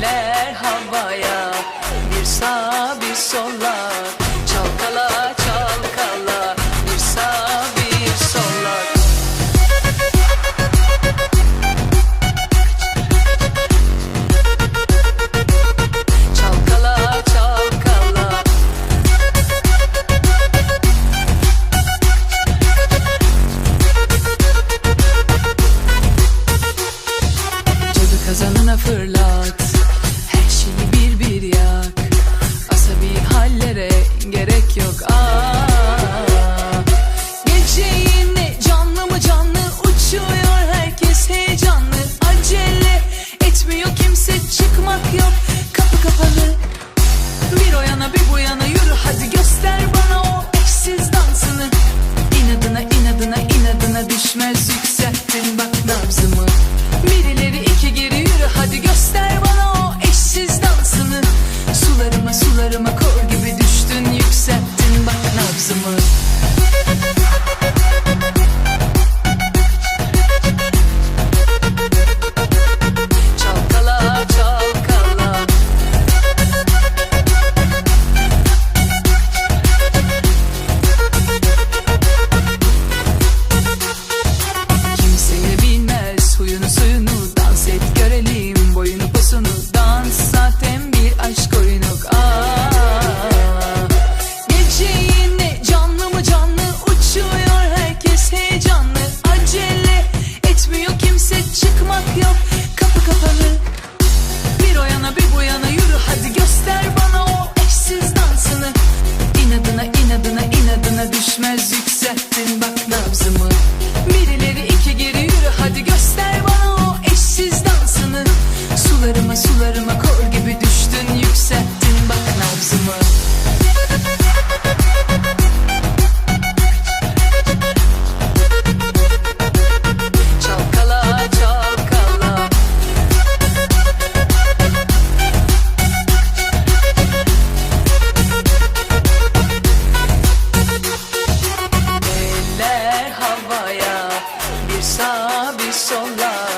eller havaya Bir sağ bir sola. bir Asabi hallere gerek yok. Ah. Aa, Gece canlı mı canlı uçuyor herkes heyecanlı. Acele etmiyor kimse çıkmak yok. Kapı kapalı. Bir o yana bir bu yana yürü hadi göster bana o eşsiz dansını. İnadına inadına inadına. Look up a me. sağa sola